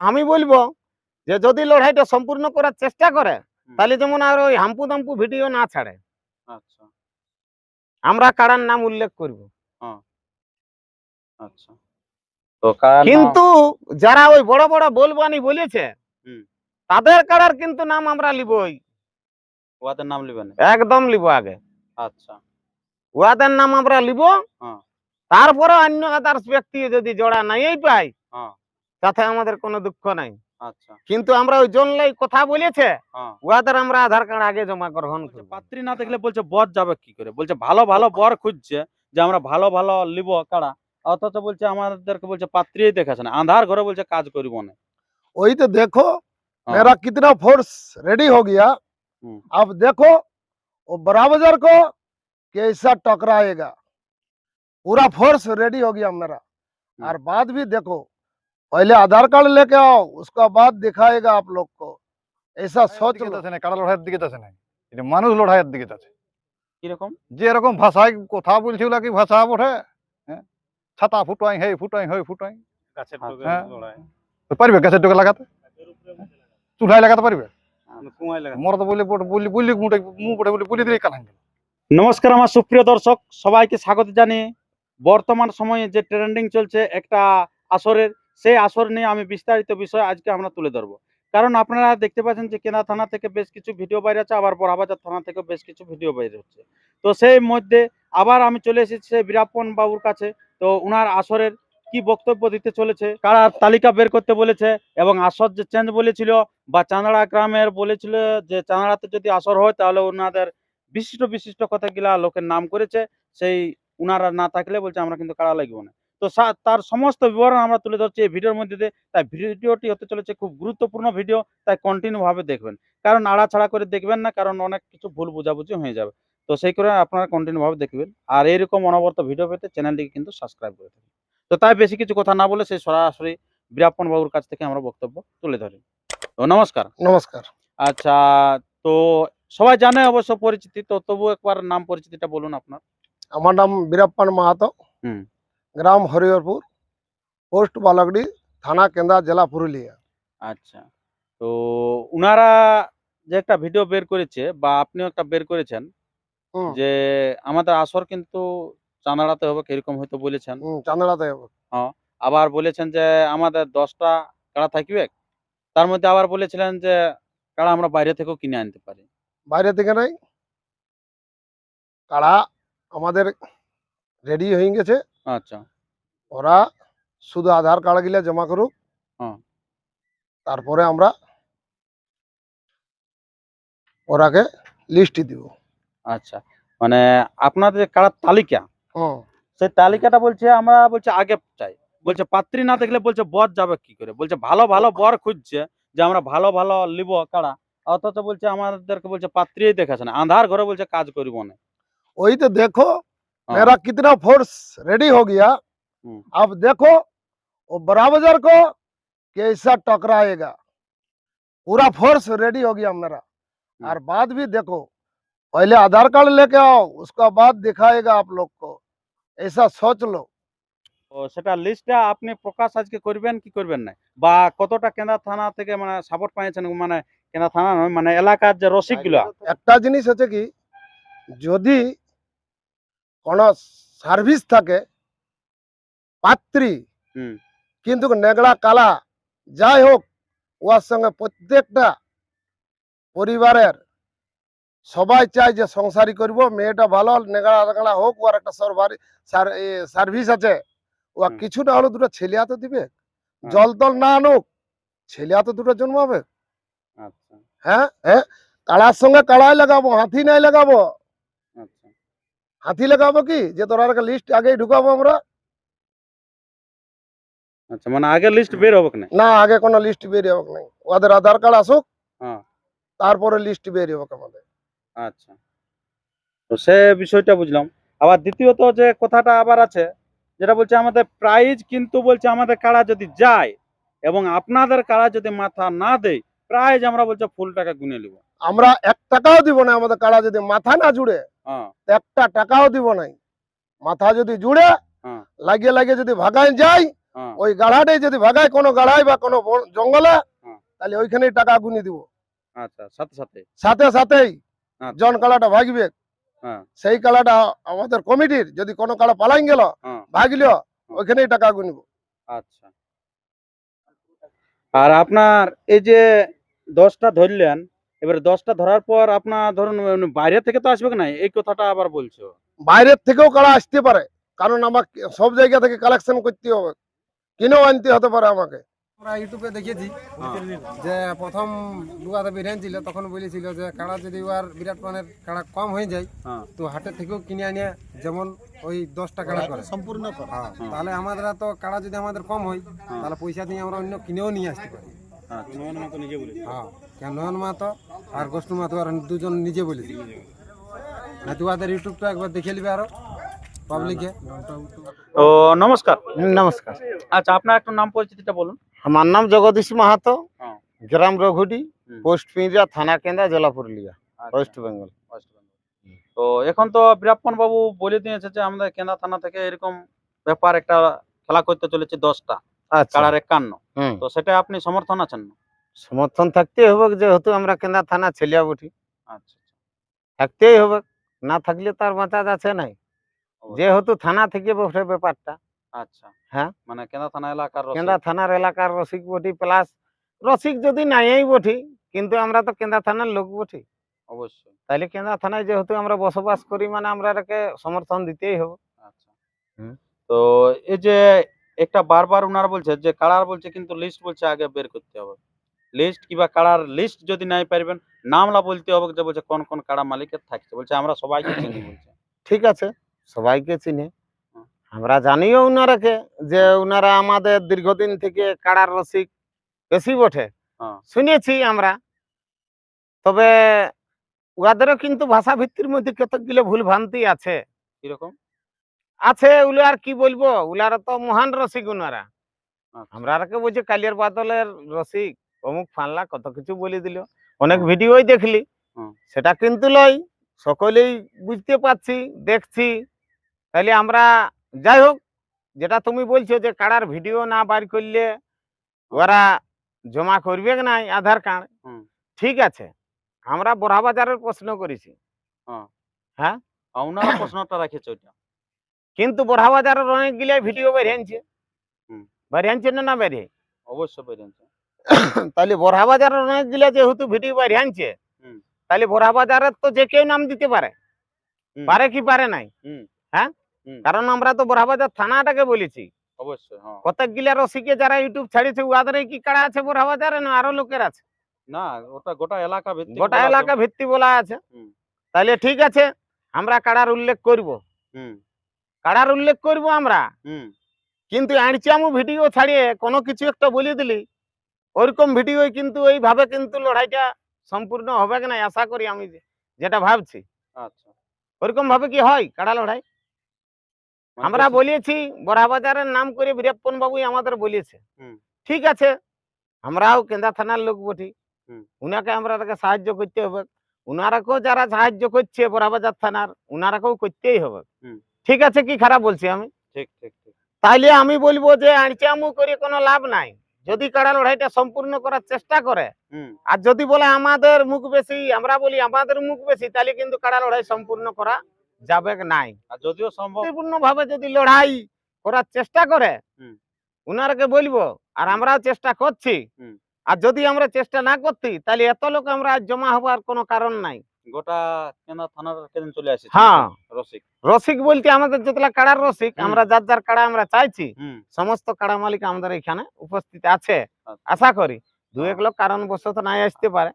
আমি বলব যে যদি লড়াইটা সম্পূর্ণ করার চেষ্টা করে তাহলে যেমন আর ওই হাম্পু দাম্পু ভিডিও না ছাড়ে। আচ্ছা। আমরা কারার নাম উল্লেখ করব। আচ্ছা। তো কিন্তু যারা ওই বড় বড় বলবানি বলেছে তাদের কারার কিন্তু নাম আমরা লিবই। ওদের নাম লিবেন একদম লিব আগে। আচ্ছা। উহাদের নাম আমরা লিব। তারপরে অন্য আদার্স ব্যক্তি যদি জোড়া নাই পাই। তাতে আমাদের কোনো দুঃখ নাই আচ্ছা কিন্তু আমরা ওই জনলাই কথা বলেছে হ্যাঁ উহাদের আমরা আধার কার্ড আগে জমা গ্রহণ বলছে করব পাত্রী না দেখলে বলছে বর যাবে কি করে বলছে ভালো ভালো বর খুঁজছে যে আমরা ভালো ভালো লিব কাড়া অথচ বলছে আমাদেরকে বলছে পাত্রী দেখাছে না আন্ধার ঘরে বলছে কাজ করিব না वही तो देखो हाँ। मेरा कितना फोर्स रेडी हो गया हम्म। अब देखो वो बराबर को कैसा टकराएगा पूरा फोर्स रेडी हो गया मेरा और बाद भी देखो पहले आधार कार्ड लेके आओ उसका बाद दिखाएगा आप लोग को ऐसा सोच দিকে लो যাচ্ছে না কারা লড়াইয়ের দিকে যাচ্ছে না এটা মানুষ লড়াইয়ের দিকে যাচ্ছে কিরকম যে এরকম ভাষায় কথা বলছিল কি ভাষা বটে হ্যাঁ ছাতা ফুটাই হে ফুটাই হই ফুটাই হ্যাঁ। তো পারবে গাছের ডোকে লাগাতে চুলায় লাগাতে পারবে মরদ বলে বলি বলি মুটে মুখ পড়ে বলি বলি দিলে কানাই নমস্কার আমার সুপ্রিয় দর্শক সবাইকে স্বাগত জানিয়ে বর্তমান সময়ে যে ট্রেন্ডিং চলছে একটা আসরের সেই আসর নিয়ে আমি বিস্তারিত বিষয় আজকে আমরা তুলে ধরবো। কারণ আপনারা দেখতে পাচ্ছেন যে কেনা থানা থেকে বেশ কিছু ভিডিও বাইরে আছে, আবার বড়াবাজার থানা থেকে বেশ কিছু ভিডিও বাইরে হচ্ছে। তো সেই মধ্যে আবার আমি চলে এসেছি সেই বীরাপ্পন বাবুর কাছে। তো উনার আসরের কি বক্তব্য দিতে চলেছে, কারা তালিকা বের করতে বলেছে এবং আসর যে চেঞ্জ বলেছিল বা চাঁদড়া গ্রামের বলেছিল যে চাঁদড়াতে যদি আসর হয় তাহলে ওনাদের বিশিষ্ট বিশিষ্ট কথাগুলা লোকের নাম করেছে, সেই উনারা না থাকলে বলছে আমরা কিন্তু কারা লাগবো না। তো তার সমস্ত বিবরণ আমরা তুলে ধরছি এই ভিডিওর মধ্যে দিয়ে। তাই ভিডিওটি হতে চলেছে খুব গুরুত্বপূর্ণ ভিডিও তাই কন্টিনিউভাবে দেখবেন। কারণ আড়াছাড়া করে দেখবেন না কারণ অনেক কিছু ভুল বোঝাবুঝি হয়ে যাবে। তো সেই করে আপনারা কন্টিনিউভাবে দেখবেন। আর এরকম অনবরত ভিডিও পেতে চ্যানেলটিকে কিন্তু সাবস্ক্রাইব করে থাকবেন তো তাই বেশি কিছু কথা না বলে সেই সরাসরি বীরাপন বাবুর কাছ থেকে আমরা বক্তব্য তুলে ধরি। তো নমস্কার। নমস্কার। আচ্ছা তো সবাই জানে অবশ্য পরিচিতি তো তবু একবার নাম পরিচিতিটা বলুন আপনার। আমার নাম বীরাপ্পান মাহাতো। হুম। গ্রাম হরিহরপুর পোস্ট বালকডি থানা কেন্দ্রা জেলা পুরুলিয়া। আচ্ছা। তো উনারা যে একটা ভিডিও বের করেছে বা আপনিও একটা বের করেছেন যে আমাদের আসর কিন্তু চাঁদাড়াতে হবে কীরকম হয়তো বলেছেন। হুম, চান্দড়াতে আবার বলেছেন যে আমাদের দশটা কাড়া থাকবে। তার মধ্যে আবার বলেছিলেন যে কাড়া আমরা বাইরে থেকেও কিনে আনতে পারি। বাইরে থেকে নাই। কাড়া আমাদের রেডি হয়ে গেছে। আচ্ছা। ওরা শুধু আধার কার্ড গিলা জমা করুক। হ্যাঁ। তারপরে আমরা ওরাকে লিস্ট দিব। আচ্ছা। মানে আপনাদের যে তালিকা সেই তালিকাটা বলছে আমরা বলছে আগে চাই। বলছে পাত্রী না দেখলে বলছে বর যাবে কি করে? বলছে ভালো ভালো বর খুঁজছে যে আমরা ভালো ভালো লিব কারা? অথচ বলছে আমাদেরকে বলছে পাত্রী দেখাচ্ছে না। আধার ঘরে বলছে কাজ করিব না। ওই তো দেখো मेरा कितना फोर्स रेडी हो गया हम्म। अब देखो वो बराबर को कैसा टकराएगा पूरा फोर्स रेडी हो गया मेरा और बाद भी देखो पहले आधार कार्ड लेके आओ उसका बाद दिखाएगा आप लोग को ऐसा सोच लो তো সেটা লিস্টটা আপনি প্রকাশ আজকে করবেন কি করবেন না বা কতটা কেন্দ্র থানা থেকে মানে সাপোর্ট পাইছেন মানে কেন্দ্র থানা নয় মানে এলাকার যে রসিক গুলো একটা জিনিস হচ্ছে কি যদি কোন সার্ভিস থাকে পাত্রী কিন্তু নেগড়া কালা যাই হোক ওর সঙ্গে প্রত্যেকটা পরিবারের সবাই চায় যে সংসারী করব মেয়েটা ভালো নেগড়া নেগড়া হোক ওর একটা সার্ভিস আছে। ও হুম। কিছুটা হলো দুটো ছেলে হাতে দিবে। জল তল না আনুক ছেলে হাতে দুটো জন্মাবে। আচ্ছা। হ্যাঁ হ্যাঁ কাড়ার সঙ্গে কাড়াই লাগাবো হাতি নাই লাগাবো। হাতি লাগাবো কি? যে তোরা লিস্ট আগে ঢুকাবো আমরা? আচ্ছা মানে আগে লিস্ট বের হবে না? না আগে কোনো লিস্ট বের হোক না ওদের আধার কার্ড আসুক হ্যাঁ। তারপরে লিস্ট বের হোক আমাদের। আচ্ছা। তো সে বিষয়টা বুঝলাম। আবার দ্বিতীয়ত যে কথাটা আবার আছে যেটা বলছে আমাদের প্রাইজ কিন্তু বলছে আমাদের কারা যদি যায় এবং আপনাদের কারা যদি মাথা না দেয় প্রাইজ আমরা বলছে ফুল টাকা গুনে নিব। আমরা এক টাকাও দিব না আমাদের কারা যদি মাথা না জুড়ে। একটা টাকাও দিব নাই। মাথা যদি জুড়ে হ্যাঁ। লাগিয়ে লাগিয়ে যদি ভাগায় যায় হ্যাঁ। ওই গাড়াটাই যদি ভাগায় কোনো গাড়ায় বা কোনো জঙ্গলে হ্যাঁ। তাহলে ওইখানেই টাকা গুনি দিব। আচ্ছা সাথে সাথে? সাথে সাথেই আচ্ছা। জন কালাটা ভাগবে। হ্যাঁ। সেই কালাটা আমাদের কমিটির যদি কোনো কালা পালাই গেল হ্যাঁ। ভাগলো ওইখানেই টাকা গুনিব। আচ্ছা। আর আপনার এই যে দশটা ধরলেন এবারে দশটা ধরার পর আপনার ধরুন মানে বাইরে থেকে তো আসবে না? এই কথাটা আবার বলছো? বাইরের থেকেও কালা আসতে পারে? কারণ আমাকে সব জায়গা থেকে কালেকশন করতে হবে। কিনেও আনতে হতে পারে আমাকে। আমরা ইউটিউবে দেখেছি হ্যাঁ। যে প্রথম লুয়াতে বিরিয়ানি ছিল তখন বলেছিল যে কাড়া যদি ওর বিরাট মানের কাড়া কম হয়ে যায় হ্যাঁ। তো হাটের থেকেও কিনে আনিয়ে যেমন ওই দশটা কাড়া করে। সম্পূর্ণ হ্যাঁ তাহলে আমাদের তো কাড়া যদি আমাদের কম হয়। তাহলে পয়সা দিয়ে আমরা অন্য কিনেও নিয়ে আসতে পারি। হ্যাঁ কেন নয়ন মাতো আর গোষ্ঠী মাতো আর দুজন নিজে বলেছি। না তুয়াদের ইউটিউবটা একবার দেখে নিবে আরও পাবলিকে তো নমস্কার। নমস্কার। আচ্ছা আপনার একটু নাম পরিচিতিটা বলুন। আমার নাম জগদীশ মাহাতো হ্যাঁ। গ্রাম রঘুডি। পোস্ট পিঁজা থানা কেন্দ্রা জেলা পুরুলিয়া ওয়েস্ট বেঙ্গল ওয়েস্ট তো এখন তো বীরাপ্পন বাবু বলে দিয়েছে যে আমাদের কেন্দ্রা থানা থেকে এরকম ব্যাপার একটা খেলা করতে চলেছে দশটা। আচ্ছা কাড়ার একান্ন। তো সেটা আপনি সমর্থন আছেন না? সমর্থন থাকতেই হবে যেহেতু আমরা কেন্দ্রা থানা ছেলিয়া বটি। আচ্ছা থাকতেই হবে না থাকলে তার বাঁচা যাচ্ছে নাই। যেহেতু থানা থেকে বসে ব্যাপারটা। আচ্ছা। হ্যাঁ। মানে কেন্দ্রা থানা এলাকার। কেন্দ্রা থানার এলাকার রসিক বটি প্লাস রসিক যদি নাই বটি কিন্তু আমরা তো কেন্দ্রা থানার লোক বটি। অবশ্যই। তাহলে কেন্দ্রা থানায় যেহেতু আমরা বসবাস করি মানে আমরা এটাকে সমর্থন দিতেই হবে আচ্ছা। হুম। তো এই যে একটা বারবার ওনারা বলছে যে কাড়ার বলছে কিন্তু লিস্ট বলছে আগে বের করতে হবে। লিস্ট কিংবা কাড়ার লিস্ট যদি নাই পারবেন নামলা বলতে হবে যে বলছে কোন কোন কাড়া মালিকের থাকছে। বলছে আমরা সবাইকে চিনি বলছে। ঠিক আছে সবাইকে চিনে। হুম। আমরা জানিও উনারাকে যে উনারা আমাদের দীর্ঘদিন থেকে কাড়ার রসিক বেশি বটে। হ্যাঁ। শুনেছি আমরা। তবে উহাদেরও কিন্তু ভাষা ভিত্তির মধ্যে কতগুলো ভুল ভ্রান্তি আছে। কীরকম? আছে উলে আর কি বলব? উলারা তো মহান রসিক উনারা। আমরা আর কে বলছি কালিয়ার বাদলের রসিক? অমুক ফানলা কত কিছু বলে দিল। অনেক ভিডিওই দেখলি। সেটা কিন্তু লয় সকলেই বুঝতে পারছি দেখছি। তাহলে আমরা যাই হোক যেটা তুমি বলছো যে কাড়ার ভিডিও না বার করলে ওরা জমা করবে নাই? আধার কার্ড। ঠিক আছে। আমরা বড়াবাজারের প্রশ্ন করেছি। হ্যাঁ। ওনারা প্রশ্নটা রাখেছে ওইটা। কিন্তু বড়াবাজারের অনেকগুলো ভিডিও বেরিয়েছে হুম। বেরিয়েছে না না বেরিয়ে অবশ্যই বেরিয়েছে তাহলে বড়াবাজারের অনেকগুলো যেহেতু ভিডিও বেরিয়েছে হুম। তাহলে বড়াবাজারের তো যে কেউ নাম দিতে পারে। পারে কি পারে নাই? হুম। হ্যাঁ? কারণ আমরা তো বড়াবাজার থানাটাকে বলেছি। অবশ্যই হ্যাঁ। কতকগুলা রসিকে যারা ইউটিউব ছাড়িয়েছে উহাদের কি কাড়া আছে বড়াবাজারে না আরও লোকের আছে? না ওটা গোটা এলাকা ভিত্তি গোটা এলাকা ভিত্তি বলা আছে। হুম। তাহলে ঠিক আছে আমরা কাড়ার উল্লেখ করব। হুম। কাড়ার উল্লেখ করব আমরা? হুম। কিন্তু আইনচামু ভিডিও ছাড়িয়ে কোনো কিছু একটা বলে দিলি। ওইরকম ভিডিও কিন্তু এইভাবে কিন্তু লড়াইটা সম্পূর্ণ হবে কি না আশা করি আমি যেটা ভাবছি। আচ্ছা। ওইরকম ভাবে কি হয় কাড়া লড়াই? মানে আমরা বলেছি বড়াবাজারের নাম করে বীরপ্পন বাবুই আমাদের বলেছে। ঠিক আছে আমরাও কেন্দ্রা থানার লোক বটি। হুম। উনাকে আমরা তাকে সাহায্য করতে হবে। উনারাকেও যারা সাহায্য করছে বড়াবাজার থানার উনারাকেও করতেই হবে। হুম। ঠিক আছে কি খারাপ বলছি আমি? ঠিক তাইলে আমি বলব যে আইচামু করে কোনো লাভ নাই। যদি কাড়া লড়াইটা সম্পূর্ণ করার চেষ্টা করে আর যদি বলে আমাদের মুখ বেশি আমরা বলি আমাদের মুখ বেশি তাহলে কিন্তু কাড়া লড়াই সম্পূর্ণ করা যাবে নাই? আর যদিও সম্পূর্ণ ভাবে যদি লড়াই করার চেষ্টা করে। উনারকে বলব আর আমরাও চেষ্টা করছি। আর যদি আমরা চেষ্টা না করতি তাহলে এত লোক আমরা জমা হবার কোনো কারণ নাই। গোটা কেন্দ্রা থানার কেদিন চলে আসে হ্যাঁ। রসিক। রসিক বলতে আমাদের যতলা কাড়ার রসিক আমরা যার যার কাড়া আমরা চাইছি সমস্ত কাড়া মালিক আমাদের এখানে উপস্থিত আছে। আচ্ছা। আশা করি দু এক লোক কারণবশত নাই আসতে পারে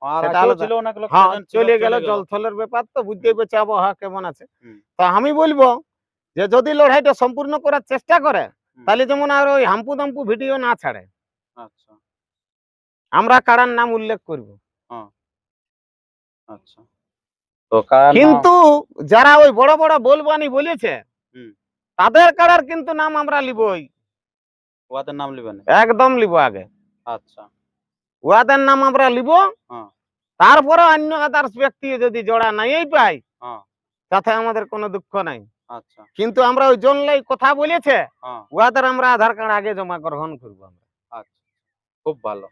হ্যাঁ চলে গেল গেল। জল থলের ব্যাপার তো বুঝতেই পারছি আবহাওয়া কেমন আছে। তো আমি বলব যে যদি লড়াইটা সম্পূর্ণ করার চেষ্টা করে তাহলে যেমন আর ওই হাম্পু দাম্পু ভিডিও না ছাড়ে। আচ্ছা। আমরা কাড়ার নাম উল্লেখ করব। আচ্ছা। কিন্তু যারা ওই বড় বড় বলবানি বলেছে। তাদের কাড়ার কিন্তু নাম আমরা লিবই। ওদের নাম লিবেন একদম লিব আগে। আচ্ছা। উহাদের নাম আমরা লিব। হ্যাঁ। তারপরে অন্য আদার্স ব্যক্তি যদি জোড়া নাই পাই হ্যাঁ। তাতে আমাদের কোনো দুঃখ নাই। আচ্ছা। কিন্তু আমরা ওই জনলাই কথা বলেছে হ্যাঁ। উহাদের আমরা আধার কার্ড আগে জমা গ্রহণ করব আমরা। আচ্ছা। খুব ভালো।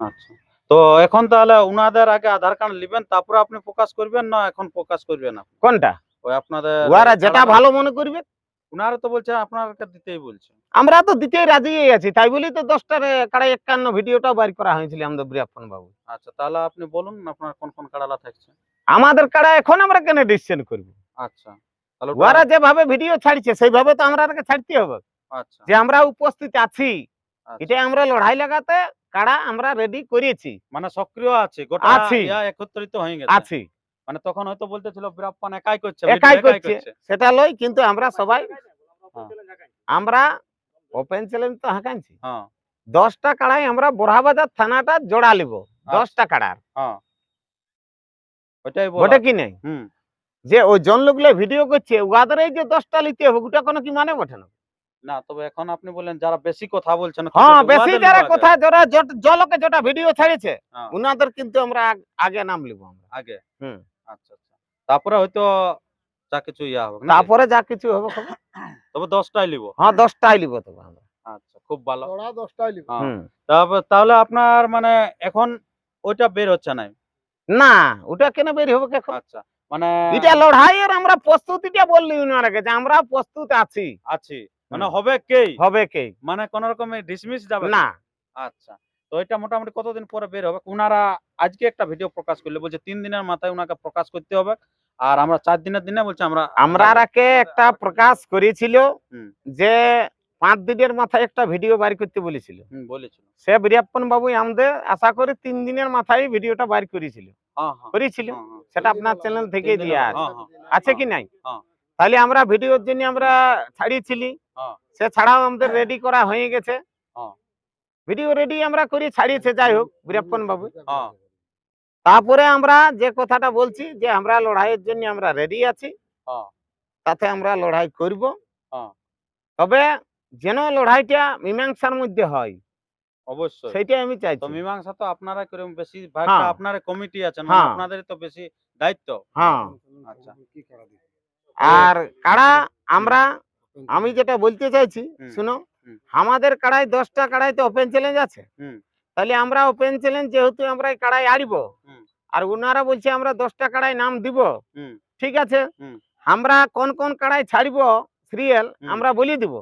আচ্ছা। তো এখন তাহলে উনাদের আগে আধার কার্ড নেবেন তারপরে আপনি প্রকাশ করবেন না এখন প্রকাশ করবেন না কোনটা? ওই আপনাদের উহারা যেটা ভালো মনে করবে? উনারা তো বলছে আপনারকে দিতেই বলছে। আমরা তো দিতেই রাজি আছি তাই বলি তো দশটার কাড়াই একান্ন ভিডিওটাও বাইর করা হয়েছিল আমাদের বিরাপন বাবু আচ্ছা তাহলে আপনি বলুন আপনার কোন কোন কাড়ালা থাকছে? আমাদের কাড়া এখন আমরা কেন ডিসিশন করব? আচ্ছা তাহলে উহারা যেভাবে ভিডিও ছাড়ছে সেইভাবে তো আমরা ছাড়তে হবে। আচ্ছা। যে আমরা উপস্থিত আছি আচ্ছা। এটা আমরা লড়াই লাগাতে কাড়া আমরা রেডি করেছি মানে সক্রিয় আছে গোটা আছি। একত্রিত হয়ে গেছে। আছি। মানে তখন হয়তো বলতেছিল বিরাপ্পান একাই করছে একাই করছে। সেটা লই কিন্তু আমরা সবাই হ্যাঁ। আমরা ওপেন চ্যালেঞ্জ তো হাঁকাইছি। হ্যাঁ। দশটা কাড়াই আমরা বোরহাবাজার থানাটা জোড়া লিব। দশটা কাড়ার। হ্যাঁ। বটে কি নাই? হুম। যে ওই জন লোকগুলো ভিডিও করছে উহাদের এই যে দশটা লিতে হবে ওটা কোনো কি মানে বটে না? না তবে এখন আপনি বলেন যারা বেশি কথা বলছেন হ্যাঁ বেশি যারা কথা যারা জলকে যেটা ভিডিও ছাড়িছে হ্যাঁ, উনাদের কিন্তু আমরা আগে নাম লিব আমরা। আগে? হুম। আচ্ছা আচ্ছা। তারপরে হয়তো যা কিছু ইয়া হবে তারপরে যা কিছু হবে। তবে দশটাই লিব? হ্যাঁ দশটাই লিব তবে আমরা। আচ্ছা খুব ভালো। দশটাই লিখো হ্যাঁ। হুম। তারপর তাহলে আপনার মানে এখন ওইটা বের হচ্ছে না না ওটা কেন বের হবে এখন? আচ্ছা মানে এটা লড়াইয়ের আমরা প্রস্তুতিটা বললি উনারাকে যে আমরা প্রস্তুত আছি। আছি। মানে হবে কে হবে কে মানে কোন রকমে ডিসমিস যাবে না। আচ্ছা। তো এটা মোটামুটি কতদিন পরে বের হবে? উনারা আজকে একটা ভিডিও প্রকাশ করলে বলছে তিন দিনের মাথায় উনাকে প্রকাশ করতে হবে। আর আমরা চার দিনের দিনে বলছে আমরা আমরাকে একটা প্রকাশ করেছিল। যে পাঁচ দিনের মাথায় একটা ভিডিও বাইর করতে বলেছিল। বলেছিল। সে বীরাপ্পন বাবু আমাদের আশা করি তিন দিনের মাথায় ভিডিওটা বাইর করেছিল। হ্যাঁ হ্যাঁ। করেছিল। হ্যাঁ। সেটা আপনার চ্যানেল থেকে হ্যাঁ, আছে। আছে কি নাই। তাহলে আমরা ভিডিওর জন্য আমরা ছাড়িয়েছিলি হ্যাঁ। সে ছাড়াও আমাদের রেডি করা হয়ে গেছে হ্যাঁ। ভিডিও রেডি আমরা করি ছাড়িয়েছে যাই হোক বীরাপ্পন বাবু হ্যাঁ তারপরে আমরা যে কথাটা বলছি যে আমরা লড়াইয়ের জন্য আমরা রেডি আছি হ্যাঁ। তাতে আমরা লড়াই করব হ্যাঁ। তবে যেন লড়াইটা মীমাংসার মধ্যে হয় অবশ্যই সেইটাই আমি চাই তো মীমাংসা তো আপনারা করে বেশি হ্যাঁ। আপনার কমিটি আছেন হ্যাঁ। আপনাদের তো বেশি দায়িত্ব হ্যাঁ আচ্ছা আর কাড়া আমরা আমি যেটা বলতে চাইছি। শুনো আমাদের কাড়াই দশটা কাড়াইতে ওপেন চ্যালেঞ্জ আছে। তাহলে আমরা ওপেন চ্যালেঞ্জ যেহেতু আমরা কাড়াই আড়িব আর উনারা বলছে আমরা দশটা কাড়াই নাম দিব। ঠিক আছে? আমরা কোন কোন কাড়াই ছাড়িব সিরিয়াল আমরা বলে দিব।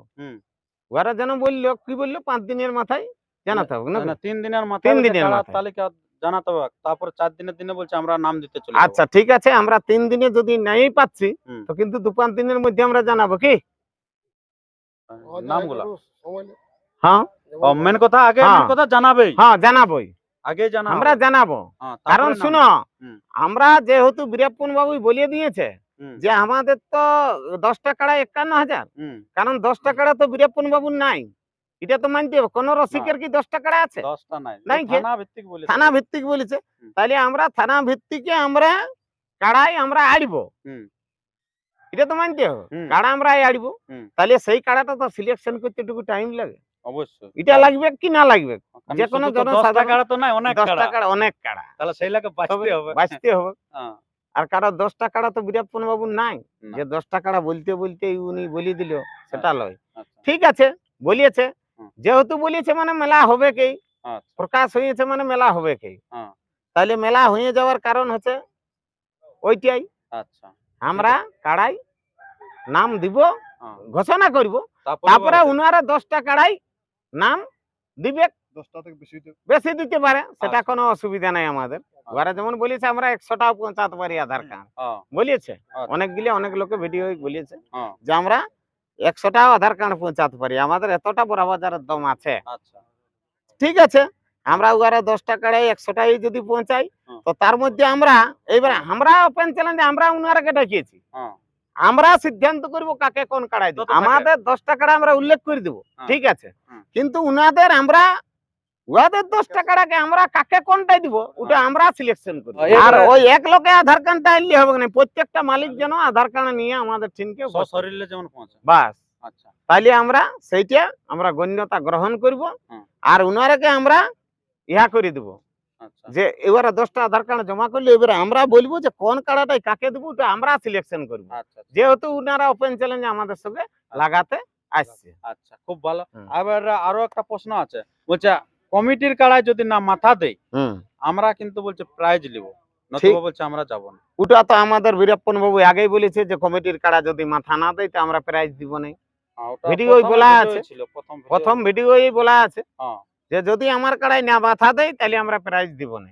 ওরা যেন বলল কি বলল? পাঁচ দিনের মাথায় জানাতে হবে তিন দিনের মাথায় তিন দিনের মাথায়। তালিকা জানাতে হবে। তারপরে চার দিনের দিনে বলছে আমরা নাম দিতে চলে আচ্ছা ঠিক আছে আমরা তিন দিনে যদি নাই পাচ্ছি তো কিন্তু দু পাঁচ দিনের মধ্যে আমরা জানাব কি। নামগুলা। হ্যাঁ। মেন কথা আগে হ্যাঁ। মেন কথা জানাবেই। হ্যাঁ জানাবোই। আগে জানা আমরা জানাব। হ্যাঁ, কারণ শুনো আমরা যেহেতু বীরাপ্পন বাবু বলিয়ে দিয়েছে যে আমাদের তো দশটা কাড়া একান্ন হাজার। হুম, কারণ দশটা কাড়া তো বীরাপ্পন বাবুর নাই। এটা তো মানতে হবে। কোন রসিকের কি দশটা কাড়া আছে? নাই? থানা ভিত্তিক বলেছে। তাহলে আমরা থানা ভিত্তিকে আমরা কাড়াই আমরা আড়ব। এটা তো মানতে হবে। কাড়া আমরা আড়ব। তাহলে সেই কাড়াটা তো সিলেকশন করতে একটু টাইম লাগে। অবশ্যই। এটা লাগবে কি না লাগবে? যে কোনো শুধু তো দশটা জনসাধারণ- কাড়া তো নাই অনেক কাড়া। কাড়া অনেক কাড়া। তাহলে সেই লাগে বাঁচতে হবে। বাঁচতে হবে। হ্যাঁ, আর কারও দশটা কাড়া তো বীরাপ্পন নাই। যে দশটা কাড়া বলতে বলতে উনি বলে দিল সেটা লয়। আচ্ছা, ঠিক আছে বলিয়েছে। যেহেতু বলেছে মানে মেলা হবে কি আচ্ছা, প্রকাশ হয়েছে মানে মেলা হবে কি হ্যাঁ। তাহলে মেলা হয়ে যাওয়ার কারণ হচ্ছে ওইটাই। আচ্ছা। আমরা কাড়াই নাম দিব হ্যাঁ। ঘোষণা করব। তারপরে উনারা দশটা কাড়াই নাম দিবে। বেশি দিতে পারে সেটা আচ্ছা। কোনো অসুবিধা নাই আমাদের। ওরা যেমন বলেছে আমরা একশোটাও পৌঁছাতে পারি আধার কার্ড হ্যাঁ, বলেছে। অনেকগুলি অনেক লোকে ভিডিও বলেছে হ্যাঁ, যে আমরা একশোটাও আধার কার্ড পৌঁছাতে পারি। আমাদের এতটা বড় বাজারের দম আছে। আচ্ছা। ঠিক আছে? আমরা উগারে দশ টাকায় একশোটাই যদি পৌঁছাই তো তার মধ্যে আমরা এইবার আমরা ওপেন চ্যালেঞ্জ আমরা উনারকে ডাকিয়েছি আমরা সিদ্ধান্ত করব কাকে কোন কাড়াই দিব। আমাদের দশটা টাকাটা আমরা উল্লেখ করে দিব। ঠিক আছে? কিন্তু উনাদের আমরা উহাদের দশ টাকাটাকে আমরা কাকে কোনটাই দিব? ওটা আমরা সিলেকশন করব হ্যাঁ, আর ওই এক লোকে আধার কার্ডটা আনলে হবে না প্রত্যেকটা মালিক যেন আধার কার্ড নিয়ে আমাদের ঠিনকে সশরীরে যেমন পৌঁছে বাস। আচ্ছা। তাইলে আমরা সেইটা আমরা গণ্যতা গ্রহণ করব আর উনারাকে আমরা ইহা করে দিব। আচ্ছা। যে এবারে দশটা আধার কার্ড জমা করলে এবারে আমরা বলব যে কোন কাড়াটাই কাকে দেবো ওটা আমরা সিলেকশন করব। আচ্ছা আচ্ছা, যেহেতু উনারা ওপেন চ্যালেঞ্জ আমাদের সঙ্গে লাগাতে আসছে। আচ্ছা খুব ভালো। এবার আরও একটা প্রশ্ন আছে। বলছে কমিটির কাড়ায় যদি না মাথা দেয় আমরা কিন্তু বলছে প্রাইজ নিব। নতুবা বলছে আমরা যাব না। ওটা তো আমাদের বীরপ্পন বাবু আগেই বলেছে যে কমিটির কাড়া যদি মাথা না দেয় তো আমরা প্রাইজ দিব না। হ্যাঁ, বলা আছে। প্রথম ভিডিও- ভিডিওই বলা আছে। হ্যাঁ, যে যদি আমার না মাথা দেয় তাহলে আমরা প্রাইজ দিব না।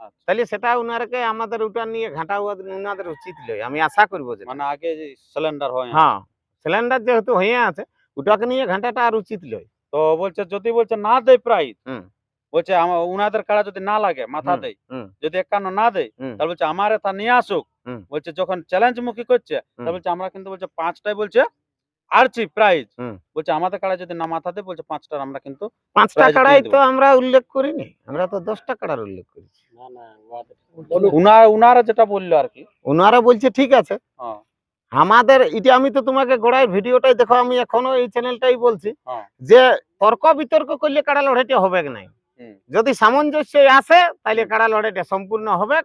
আচ্ছা। তাহলে সেটা উনারকে আমাদের ওটা নিয়ে ঘাটা উনাদের উচিত লয় আমি আশা করব যে মানে আগে সিলিন্ডার হয় হ্যাঁ সিলিন্ডার যেহেতু হয়ে আছে ওটাকে নিয়ে ঘাটাটা আর উচিত লয় তো বলছে যদি বলছে না দেয় প্রাইজ বলছে আমার উনাদের কাড়া যদি না লাগে মাথা দেয়। যদি একান্ন না দেয় তাহলে বলছে আমার তা নিয়ে আসুক। বলছে যখন চ্যালেঞ্জ মুখী করছে তাহলে বলছে আমরা কিন্তু বলছে পাঁচটাই বলছে আরছি প্রাইজ বলছে আমাদের কাড়া যদি না মাথা দেয় বলছে পাঁচটার আমরা কিন্তু পাঁচটা কাড়াই তো আমরা উল্লেখ করিনি আমরা তো দশটা কাড়ার উল্লেখ করেছি। উনার উনারা যেটা বলল আর কি ওনারা বলছে ঠিক আছে। হ্যাঁ। আমাদের এটা আমি তো তোমাকে গোড়ায় ভিডিওটাই দেখো আমি এখনও এই চ্যানেলটাই বলছি হ্যাঁ। যে তর্ক বিতর্ক করলে কাড়া লড়াইটা হবে কি নাই? যদি সামঞ্জস্য আসে তাহলে কাড়া লড়াইটা সম্পূর্ণ হবে।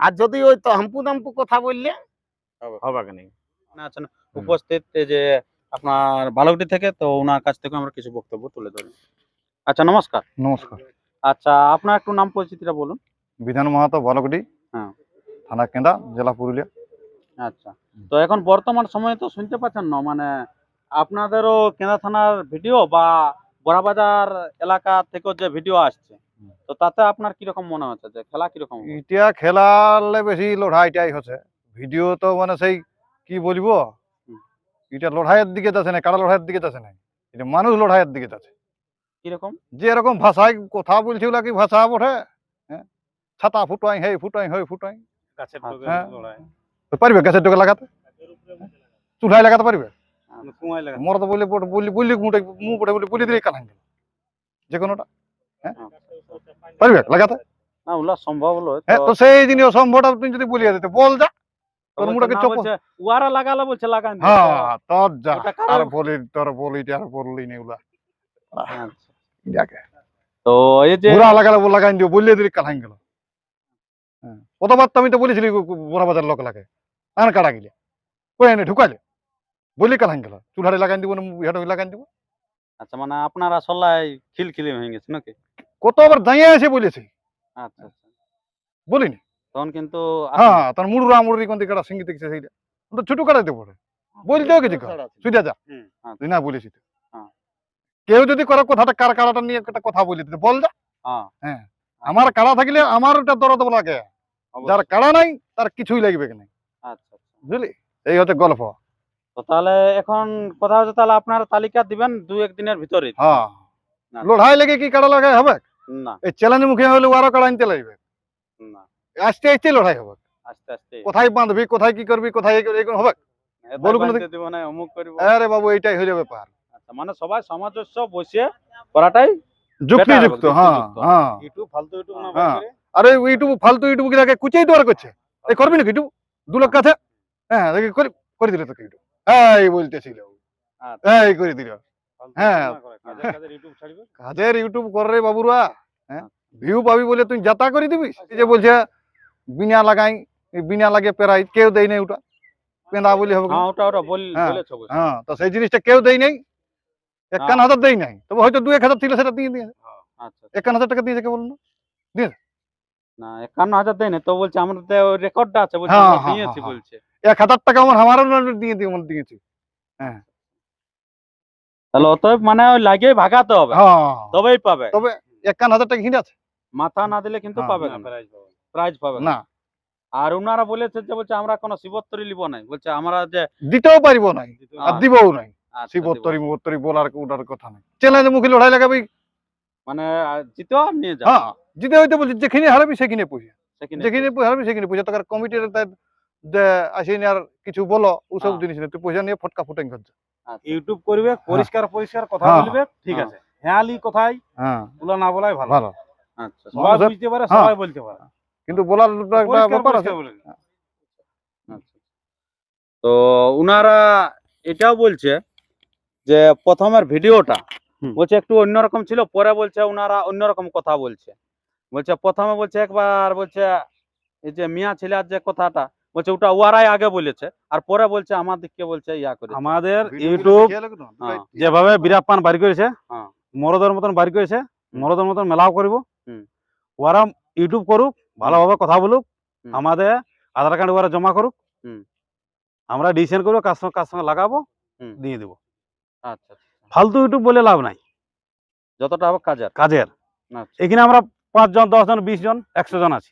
আর যদি ওই তো হাম্পু দাম্পু কথা বললে হবে। নাই? না আছেন উপস্থিত এই যে আপনার বালকটি থেকে তো ওনার কাছ থেকে আমরা কিছু বক্তব্য তুলে ধরি। আচ্ছা নমস্কার। নমস্কার। আচ্ছা আপনার একটু নাম পরিচিতিটা বলুন। বিধান মাহাতো বালকডি হ্যাঁ। থানা কেন্দা জেলা পুরুলিয়া। আচ্ছা। তো এখন বর্তমান সময়ে তো শুনতে পাচ্ছেন না মানে আপনাদেরও কেনা থানার ভিডিও বা বড়াবাজার এলাকা থেকেও যে ভিডিও আসছে তো তাতে আপনার কীরকম মনে হচ্ছে যে খেলা কীরকম? ইটা খেলালে বেশি লড়াইটাই হচ্ছে। ভিডিও তো মানে সেই কি বলব। এটা লড়াইয়ের দিকে যাচ্ছে না কারা লড়াইয়ের দিকে যাচ্ছে না। এটা মানুষ লড়াইয়ের দিকে যাচ্ছে। কীরকম? যে এরকম ভাষায় কথা বলছে ওগুলা কি ভাষা বটে হ্যাঁ? ছাতা ফুটাই হে ফুটাই হই ফুটাই। হ্যাঁ। তো পারবে গ্যাসের টোকে লাগাতে? চুলায় লাগাতে পারবে? মরদ বলে বললি বললি মুটে পড়ে বলে বলি দিলে গেল যে কোনোটা হ্যাঁ? পারবে লাগাতে? না সম্ভব হ্যাঁ তো সেই জিনিস অসম্ভবটা তুমি যদি বলিয়ে দিতে বল যা। তোর মুটাকে চোখ উয়ারা লাগালে বলছে লাগান। হ্যাঁ তোর যা। আর বলি তোর বলি আর বললি নি আচ্ছা। যাকে। তো এই যে ঘোরা লাগালে বল লাগাই দিও বললে দিলে গেল হ্যাঁ কতবার তো আমি তো বলেছিলি বড় বাজার লোক লাগে। আন কাড়া গেলে। কই এনে ঢুকাইলে বলি কালান গেল। চুলহারে লাগাই দিব না হেঁটে লাগাই দিব। আচ্ছা মানে আপনারা সল্লাই খিলখিলি হয়ে গেছে নাকি? কতবার দাঁড়িয়ে আছে বলেছে। আচ্ছা আচ্ছা। বলিনি। তখন কিন্তু হ্যাঁ তোর মুড়ুরা মুড়ি কোন দিকে দেখছে সেইটা। তো ছোট কাটাই দেবো বলতেও কিছু সুইটা যা। আচ্ছা। তুই না বলেছি। হ্যাঁ। কেউ যদি করে কথাটা কার কাড়াটা নিয়ে একটা কথা বলি বল যা। হ্যাঁ। হ্যাঁ। আমার কাড়া থাকলে আমার ওটা দরদ লাগে। যার কাড়া নাই তার কিছুই লাগবে না। আচ্ছা বুঝলি? এই হচ্ছে গল্প। তাহলে এখন কথা হচ্ছে তাহলে আপনারা তালিকা দিবেন দু একদিনের ভিতরে। হ্যাঁ। লড়াই লেগে কি কাড়া লাগাই হবে? না। এই চ্যালেঞ্জ মুখে হলে আরও কাড়া আনতে লাগবে। না। আস্তে আস্তে লড়াই হবে। আস্তে আস্তে। কোথায় বাঁধবি কোথায় কি করবি কোথায় এগুলো হবে? বলুক না দিব না অমুক করব। আরে বাবু এইটাই হয়ে যাবে ব্যাপার। আচ্ছা মানে সবাই সামঞ্জস্য বসে করাটাই যুক্তিযুক্ত হ্যাঁ হ্যাঁ। ইউটিউব ফালতু ইউটিউব না হ্যাঁ। আরে ইউটিউব ফালতু ইউটিউব গুলাকে কুচাই দেওয়ার করছে। এই করবি নাকি ইউটিউব? দু লোক কাছে হ্যাঁ করে দিলে তোকে এই বলতেছিল। আচ্ছা। করে দিল। হ্যাঁ। ইউটিউব কাজের ইউটিউব কর রে বাবুরা। হ্যাঁ ভিউ পাবি বলে তুই যাতা করে দিবি। যে বলছে বিনা লাগাই বিনা লাগে পেরাই কেউ দেয় নাই ওটা। পেঁদা বলি হবে। হ্যাঁ হ্যাঁ। হ্যাঁ তো সেই জিনিসটা কেউ দেয় নাই। একান্ন হাজার দেয় নাই। তবে হয়তো দু এক হাজার ছিল সেটা দিয়ে দিয়ে আচ্ছা একান্ন হাজার টাকা দিয়েছে কে বলুন না না একান্ন হাজার দেয় না তো বলছে আমাদের রেকর্ডটা আছে বলছে হ্যাঁ, আমরা হ্যাঁ, দিয়েছি হ্যাঁ, বলছে। এক হাজার টাকা আমার আমারও দিয়ে দিয়ে আমার দিয়েছি তাহলে অতএব মানে ওই লাগিয়ে ভাগাতে হবে। হ্যাঁ। তবেই পাবে। তবে একান্ন হাজার টাকা হিঁড়ে আছে। মাথা না দিলে কিন্তু হ্যাঁ, পাবে না প্রাইজ পাবে না। না। আর ওনারা বলেছে যে বলছে আমরা কোনো শিবত্তরি লিব নাই। বলছে আমরা যে দিতেও পারিব নাই আর হ্যাঁ, দিবও নাই। আচ্ছা, শিবত্তরি। মুবত্তরি বলার ওটার কথা নাই। চ্যালেঞ্জ মুখে লড়াই লাগাবি। মানে জিতেও নিয়ে যাবে। হ্যাঁ জিতে হইতে বলছি যেখানে হারাবি সেখানে পয়সা সেখানে যেখানে হারাবি সেখানে পয়সা তোর কমিটির যে আসেনি আর কিছু বলো ওসব হ্যাঁ। জিনিস নেই তুই পয়সা নিয়ে ফটকা ফুটাই করছে ইউটিউব করবে পরিষ্কার পরিষ্কার কথা হ্যাঁ। বলবে ঠিক হ্যাঁ। আছে হেয়ালি কথাই হ্যাঁ তুলা না বলাই ভালো ভালো আচ্ছা সবাই বুঝতে পারে হ্যাঁ। সবাই বলতে পারে কিন্তু বলার একটা ব্যাপার আছে। আচ্ছা। তো উনারা এটাও বলছে যে প্রথমের ভিডিওটা বলছে একটু অন্যরকম ছিল পরে বলছে উনারা অন্যরকম কথা বলছে বলছে প্রথমে বলছে একবার বলছে এই যে মিয়া ছেলের যে কথাটা বলছে ওটা ওয়ারাই আগে বলেছে আর পরে বলছে আমার দিককে বলছে ইয়া করে আমাদের ইউটিউব হ্যাঁ। যেভাবে বিরাপ্পান বাড়ি করেছে হ্যাঁ। মরদের মতন বাড়ি করেছে মরদের মতন মেলাও করব। হুম। ওরা ইউটিউব করুক ভালোভাবে কথা বলুক আমাদের আধার কার্ড ওরা জমা করুক হুম। আমরা ডিসিশন করব কার সঙ্গে কার সঙ্গে লাগাবো হুম। দিয়ে দেবো। আচ্ছা আচ্ছা। ফালতু ইউটিউব বলে লাভ নাই। যতটা হবে কাজের। কাজের। আচ্ছা। এখানে আমরা পাঁচজন দশ জন বিশ জন একশো জন আছি।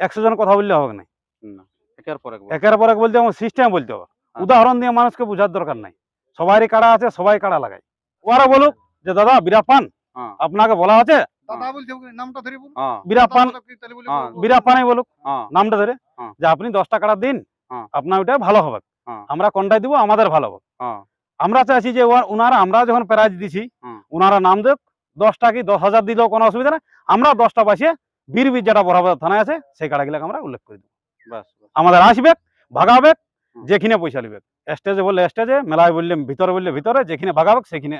একশো জন কথা বললে হবে না না। একের পর এক একের পর এক বলতে আমার সিস্টেম বলতে হবে। আচ্ছা। উদাহরণ দিয়ে মানুষকে বোঝার দরকার নাই। সবারই কাড়া আছে সবাই কাড়া লাগায়। ওরা বলুক যে দাদা বিরাপ্পান হ্যাঁ। আপনাকে বলা আছে? দাদা নামটা ধরে হ্যাঁ। হ্যাঁ, বলুক হ্যাঁ। নামটা ধরে হ্যাঁ। যে আপনি দশটা দিন হ্যাঁ। আপনার ওটা ভালো হবে। হ্যাঁ। আমরা কোনটাই দিব আমাদের ভালো হবে। হ্যাঁ। আমরা চাইছি যে আমরা যখন প্রাইজ দিছি। উনারা নাম দেখ দশটা কি দশ হাজার দিলেও কোনো অসুবিধা নেই। আমরা দশটা বাসিয়ে বীর বীর যেটা বরাবর থানায় আছে সেই কাড়াগুলোকে আমরা উল্লেখ করে দেবো। আমাদের আসবে ভাগাবে যেখানে পয়সা লিবে স্টেজে বললে স্টেজে মেলায় বললে ভিতরে বললে ভিতরে যেখানে ভাগাবে সেখানে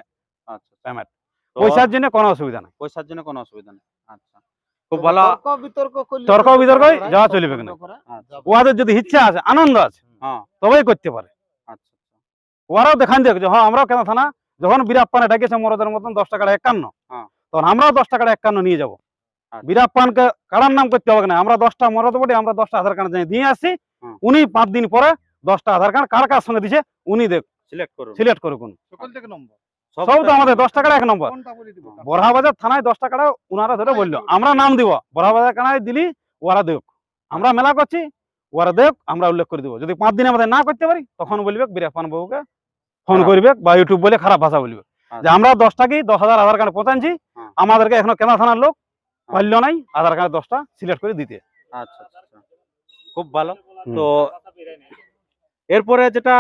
আচ্ছা পেমেন্ট পয়সার জন্য কোনো অসুবিধা নেই। পয়সার জন্য কোনো অসুবিধা নেই। আচ্ছা। খুব ভালো তর্ক বিতর্ক করলে তর্ক তো বিতর্ক করা যায়, যাওয়া সব না। আচ্ছা। ওদের যদি ইচ্ছা আছে আনন্দ আছে তবেই করতে পারে। আচ্ছা ওরাও দেখান দেখ যে হ্যাঁ আমরাও কেন থানা? যখন বিরাপ্পানে ডাকেছে মরদের মতন দশ টাকার একান্ন। তখন আমরাও দশ টাকার একান্ন নিয়ে যাব। আচ্ছা। কারার নাম করতে হবে না। আমরা দশটা মরদ বটে আমরা দশটা আধার কার্ড দিয়ে হুম। উনি পাঁচ দিন পরে দশটা আধার কার্ড কার কার সঙ্গে দিছে উনি দেখ সিলেক্ট করুন। Select number. সব তো আমাদের দশ টাকার এক নম্বর। কোনটা বলে দিব? বড়হাবাজার থানায় দশ টাকাটা ধরে বলল আমরা নাম দিব বড়হাবাজার থানায় দিলি ওরা দেখ। আমরা মেলা করছি ওরা দেখ আমরা উল্লেখ করে দিব। যদি পাঁচ দিনের মধ্যে না করতে পারি তখন বলবে বিরাপ্পান বাবুকে ফোন করবে বা ইউটিউব বলে খারাপ ভাষা বলবে। যে আচ্ছা। আমরা দশটা কি দশ হাজার আধার কার্ড পৌঁছাচ্ছি হ্যাঁ। আমাদেরকে এখনও কেনা থানার লোক পারল নাই আধার কার্ড দশটা সিলেক্ট করে দিতে। আচ্ছা আচ্ছা। আচ্ছা। খুব ভালো। তো এরপরে যেটা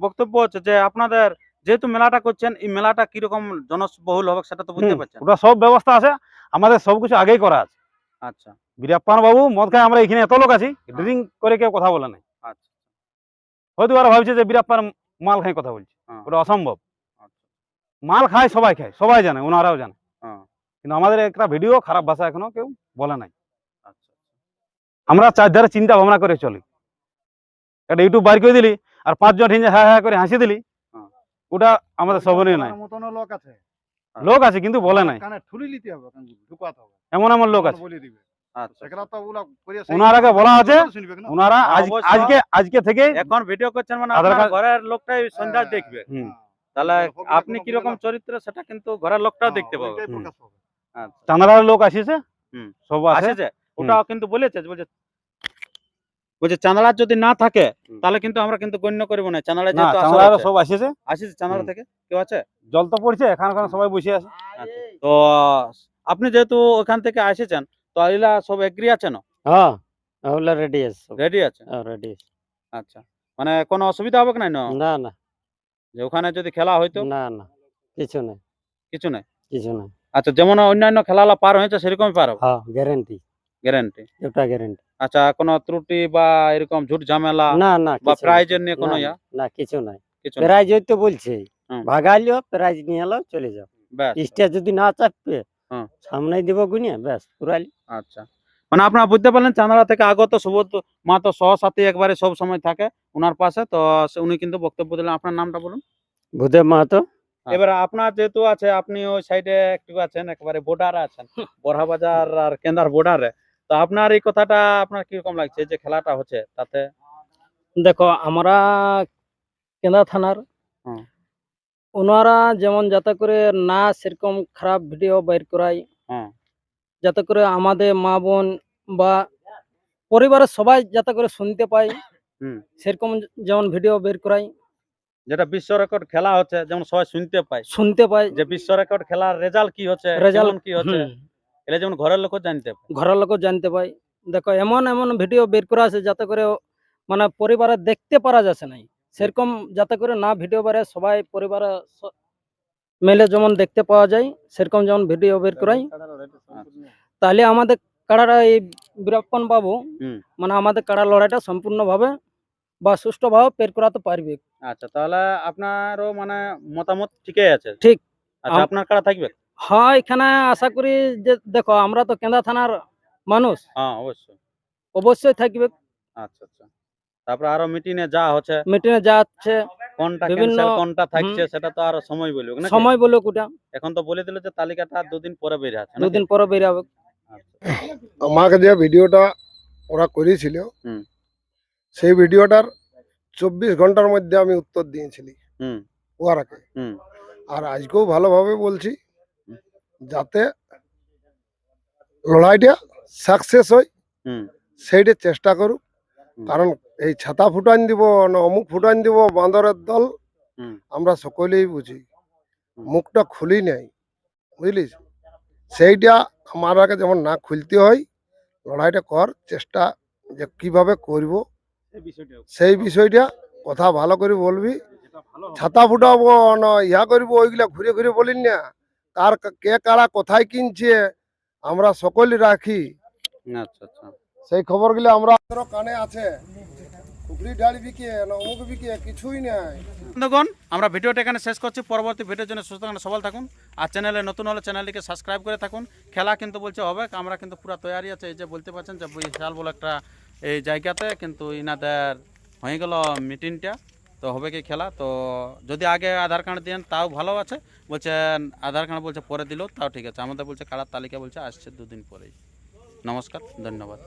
বক্তব্য হচ্ছে যে আপনাদের যেহেতু মেলাটা করছেন এই মেলাটা কীরকম জনবহুল হবে সেটা তো বুঝতে পারছেন। ওটা সব ব্যবস্থা আছে আমাদের সবকিছু আগেই করা আছে। আচ্ছা। বীরাপ্পান বাবু মদ খায় আমরা এখানে এত লোক আছি ড্রিঙ্ক করে কেউ কথা বলে নাই। আচ্ছা হয়তো ওরা ভাবছে যে বিরাপ্পান মাল খাই কথা বলছে হ্যাঁ। ওটা অসম্ভব। আচ্ছা। মাল খায় সবাই খায় সবাই জানে ওনারাও জানে। কিন্তু আমাদের একটা ভিডিও খারাপ ভাষা এখনও কেউ বলে নাই। আচ্ছা আমরা চারধারে চিন্তা ভাবনা করে চলি। একটা ইউটিউব বাইর করে দিলি আর পাঁচজন হিঞ্জে হ্যাঁ হ্যাঁ করে হাসি দিলি হ্যাঁ। ওটা আমাদের শোভনীয় নাই। লোক আছে। লোক আছে কিন্তু বলে নাই। এমন এমন লোক আছে। বলে দিবে। আচ্ছা সেগুলা তো ওগুলা করিয়া ওনার আগে বলা আছে, ওনারা আজকে আজকে থেকে এখন ভিডিও করছেন মানে ঘরের লোকটাই সন্ধ্যা হ্যাঁ, দেখবে। তাহলে আপনি কীরকম চরিত্র সেটা কিন্তু ঘরের লোকটাও দেখতে হ্যাঁ, পাবে। হবে। আচ্ছা লোক আসিছে সব আসেছে? ওটাও কিন্তু বলেছে বলছে বলছে চাঁদড়ার যদি না থাকে তাহলে কিন্তু আমরা কিন্তু গণ্য করব না। চাঁদড়া যেহেতু আসর সব আসিছে। আসিছে চাঁদড়া থেকে? কেউ আছে? জল তো পড়ছে এখানে ওখানে সবাই বসে আছে। আচ্ছা। তো আপনি যেহেতু ওখান থেকে এসেছেন তো এগুলা সব এগ্রি আছে না? হ্যাঁ ওগুলো রেডি আছে রেডি আছে? রেডি আছে। আচ্ছা। মানে কোনো অসুবিধা হবে না না না না। যে ওখানে যদি খেলা হইতো? না না। কিছু নাই। কিছু নাই? কিছু নাই। আচ্ছা যেমন অন্যান্য খেলালা পার হয়েছে সেরকমই পার হবে? হ্যাঁ গ্যারেন্টি গ্যারান্টি একটা গ্যারেন্টি আচ্ছা কোনো ত্রুটি বা এরকম ঝুট ঝামেলা না না বা। প্রাইজের নিয়ে কোনো ইয়া? না কিছু নাই। কিছু? প্রাইজ তো বলছে। ভাগাইলো প্রাইজ নিয়ে এলো চলে যাও। ব্যাস। স্টেজ যদি না চাপবে হ্যাঁ। সামনে দিব গুনিয়া ব্যাস পুরালি আচ্ছা। মানে আপনারা বুঝতে পারলেন চাঁদড়া থেকে আগত সুবোধ মাতো সহসাথী একবারে সব সময় থাকে ওনার পাশে তো উনি কিন্তু বক্তব্য দিলেন। আপনার নামটা বলুন। ভূদেব মাহাতো। এবার আপনার যেহেতু আছে আপনি ওই সাইডে একটু আছেন একেবারে বর্ডারে আছেন বড়হা বাজার আর কেন্দার বর্ডারে তো আপনার এই কথাটা আপনার কীরকম লাগছে যে খেলাটা হচ্ছে তাতে? দেখো আমরা কেন্দা থানার ওনারা যেমন যাতে করে না সেরকম খারাপ ভিডিও বের করায় যাতে করে আমাদের মা বোন বা পরিবারের সবাই যাতে করে শুনতে পায় হুম। সেরকম যেমন ভিডিও বের করাই যেটা বিশ্ব রেকর্ড খেলা হচ্ছে যেমন সবাই শুনতে পায়। শুনতে পায়। যে বিশ্ব রেকর্ড খেলার রেজাল্ট কি হচ্ছে রেজাল্ট কি হচ্ছে এটা যেমন ঘরের লোকও জানতে পায়। ঘরের লোকও জানতে পায়। দেখো এমন এমন ভিডিও বের করা আছে যাতে করে মানে পরিবারে দেখতে পারা যাচ্ছে নাই। সেরকম যাতে করে না ভিডিও বেরে সবাই পরিবারে মেলে যেমন দেখতে পাওয়া যায় সেরকম যেমন ভিডিও বের করাই। তাহলে আমাদের কাড়ারা এই বীরপ্পন বাবু। মানে আমাদের কাড়া লড়াইটা সম্পূর্ণভাবে বা সুষ্ঠুভাবে বের করাতে পারবে। আচ্ছা তাহলে আপনারও মানে মতামত ঠিকই আছে? ঠিক। আচ্ছা আপনার কারা থাকবে? হ্যাঁ এখানে আশা করি যে দেখো আমরা তো কেন্দা থানার মানুষ। হ্যাঁ অবশ্যই। অবশ্যই থাকবে। আচ্ছা আচ্ছা। তারপরে আরও মিটিং এ যা হচ্ছে। মিটিংয়ে যাচ্ছে কোনটা বিভিন্ন- ক্যান্সেল কোনটা থাকছে সেটা তো আরও সময় বলবে নাকি? সময় বলো কোটা এখন তো বলে দিল যে তালিকাটা আর দুদিন পরে বের আছে? দুদিন পরে বেরাবে আচ্ছা। আমাকে যে ভিডিওটা ওরা করেছিল হুম। সেই ভিডিওটার চব্বিশ ঘণ্টার মধ্যে আমি উত্তর দিয়েছিলি হুম। আর আজকেও ভালোভাবে বলছি যাতে লড়াইটা সাকসেস হয় হুম। সেইটা চেষ্টা করুক। কারণ এই ছাতা ফুটান দিব না অমুক ফুটান দিব বান্দরের দল হুম। আমরা সকলেই বুঝি। মুখটা খুলি নাই বুঝলিস? সেইটা আমার আগে যেমন না খুলতে হয় লড়াইটা কর চেষ্টা যে কীভাবে করব সেই বিষয়টা কথা ভালো করে বলবি। ছাতা ফুটাবো না ইয়া করব ওইগুলা ঘুরে ঘুরে বলিন না। কার কে কারা কোথায় কিনছে আমরা সকলে রাখি। আচ্ছা আচ্ছা। সেই খবরগুলো আমরা কানে আছে। বিকে না অমুক বিকে কিছুই নাই। বন্ধুগণ আমরা ভিডিওটা এখানে শেষ করছি। পরবর্তী ভিডিওর জন্য সুস্থ থাকুন সবল থাকুন। আর চ্যানেলে নতুন হলে চ্যানেলটিকে সাবস্ক্রাইব করে থাকুন। খেলা কিন্তু বলছে হবে আমরা কিন্তু পুরো তৈরি আছে। এই যে বলতে পারছেন যে বিশাল বলে একটা এই জায়গাতে, কিন্তু ইনাদের হয়ে গেল মিটিংটা। তো হবে কি খেলা? তো যদি আগে আধার কার্ড দেন, তাও ভালো আছে। বলছেন, আধার কার্ড বলছে পরে দিল, তাও ঠিক আছে। আমাদের বলছে কারার তালিকা বলছে আসছে দুদিন পরেই। নমস্কার, ধন্যবাদ।